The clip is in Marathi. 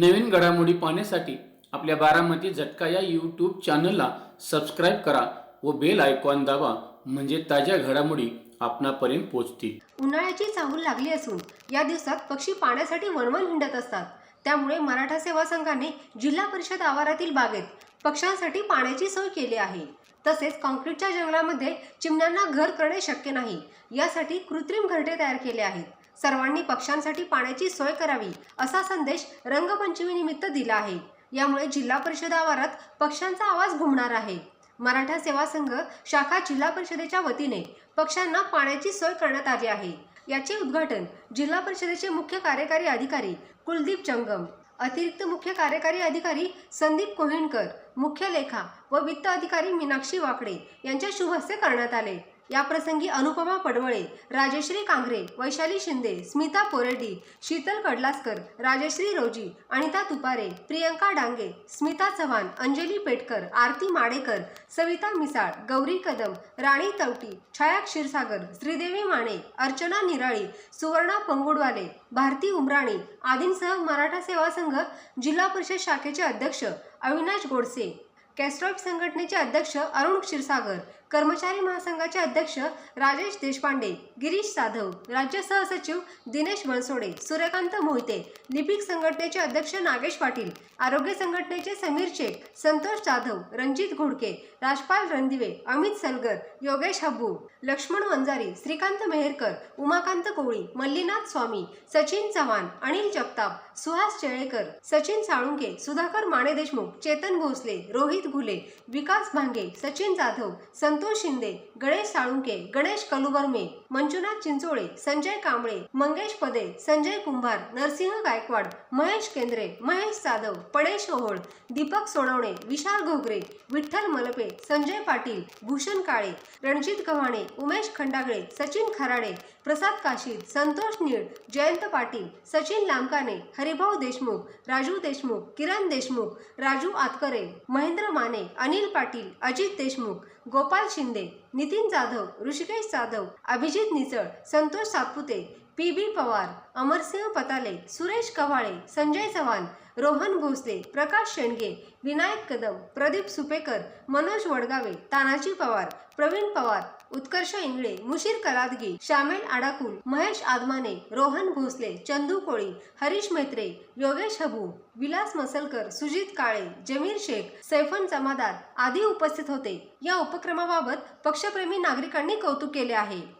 नवीन घडामोडी पाहण्यासाठी आपल्या बारामती झटका या यूट्यूब चॅनलला सबस्क्राईब करा व बेल आयकॉन दाबा म्हणजे ताज्या घडामोडी आपणापर्यंत पोहोचतील. उन्हाळ्याची चाहूल लागली असून या दिवसात पक्षी पाण्यासाठी वणवण हिंडत असतात. त्यामुळे मराठा सेवा संघाने जिल्हा परिषद आवारातील बागेत पक्ष्यांसाठी पाण्याची सोय केली आहे. तसेच कॉन्क्रीटच्या जंगलामध्ये चिमण्यांना घर करणे शक्य नाही. यासाठी कृत्रिम घरटे तयार केले आहेत. सर्वांनी पक्ष्यांसाठी पाण्याची सोय करावी असा संदेश रंगपंचमीनिमित्त दिला आहे. यामुळे जिल्हा परिषद आवारात पक्ष्यांचा आवाज घुमणार आहे. मराठा सेवा संघ शाखा जिल्हा परिषदेच्या वतीने पक्ष्यांना पाण्याची सोय करण्यात आली आहे. याचे उद्घाटन जिल्हा परिषदेचे मुख्य कार्यकारी अधिकारी कुलदीप जंगम अतिरिक्त मुख्य कार्यकारी अधिकारी संदीप कोहिणकर मुख्य लेखा व वित्त अधिकारी मीनाक्षी वाकडे यांच्या शुभ हस्ते करण्यात आले. याप्रसंगी अनुपमा पडवळे राजश्री कांगरे वैशाली शिंदे स्मिता पोरेटी शीतल कडलासकर राजश्री रोजी अनिता तुपारे प्रियंका डांगे स्मिता चव्हाण अंजली पेटकर आरती माडेकर सविता मिसाळ गौरी कदम राणी तवटी छाया क्षीरसागर श्रीदेवी माने अर्चना निराळी सुवर्णा पंगुडवाले भारती उमराणी आदींसह मराठा सेवा संघ जिल्हा परिषद शाखेचे अध्यक्ष अविनाश गोडसे कॅस्ट्रॉइड संघटनेचे अध्यक्ष अरुण क्षीरसागर कर्मचारी महासंघाचे अध्यक्ष राजेश देशपांडे गिरीश जाधव राज्य सहसचिव दिनेश बनसोडे सूर्यकांत मोहिते लिपिक संघटनेचे अध्यक्ष नागेश पाटील आरोग्य संघटनेचे समीर शेख संतोष जाधव रणजित घोडके राजपाल रणदिवे अमित सलगर योगेश हब्बू लक्ष्मण वंजारी श्रीकांत मेहरकर उमाकांत कोळी मल्लीनाथ स्वामी सचिन चव्हाण अनिल जगताप सुहास चेळेकर सचिन साळुंके सुधाकर माने देशमुख चेतन भोसले रोहित घुले विकास भांगे सचिन जाधव संतोष शिंदे गणेश साळुंके गणेश कलुबर्मे मंजुनाथ चिंचोळे संजय कांबळे मंगेश पदे संजय कुंभार नरसिंह गायकवाड महेश केंद्रे महेश जाधव पणेश ओहोळ दीपक सोनवणे विशाल घोगरे विठ्ठल मलपे संजय पाटील भूषण काळे रणजित गव्हाणे उमेश खंडागळे सचिन खराडे प्रसाद काशीद संतोष नीळ जयंत पाटील सचिन लांबकाने हरिभाऊ देशमुख राजू देशमुख किरण देशमुख राजू आतकरे महेंद्र माने अनिल पाटील अजित देशमुख गोपाल शिंदे नितीन जाधव ऋषिकेश जाधव अभिजित निचळ संतोष सातपुते पी बी पवार अमरसिंह पताले सुरेश कव्हाळे संजय चव्हाण रोहन भोसले प्रकाश शेंडगे विनायक कदम प्रदीप सुपेकर मनोज वडगावे तानाजी पवार प्रवीण पवार उत्कर्ष इंगळे मुशीर कलादगी श्यामेल आडाकुल महेश आदमाने रोहन भोसले चंदू कोळी हरीश मेत्रे योगेश हबू विलास मसलकर सुजित काळे जमीर शेख सैफन जमादार आदी उपस्थित होते. या उपक्रमाबाबत पक्षप्रेमी नागरिकांनी कौतुक केले आहे.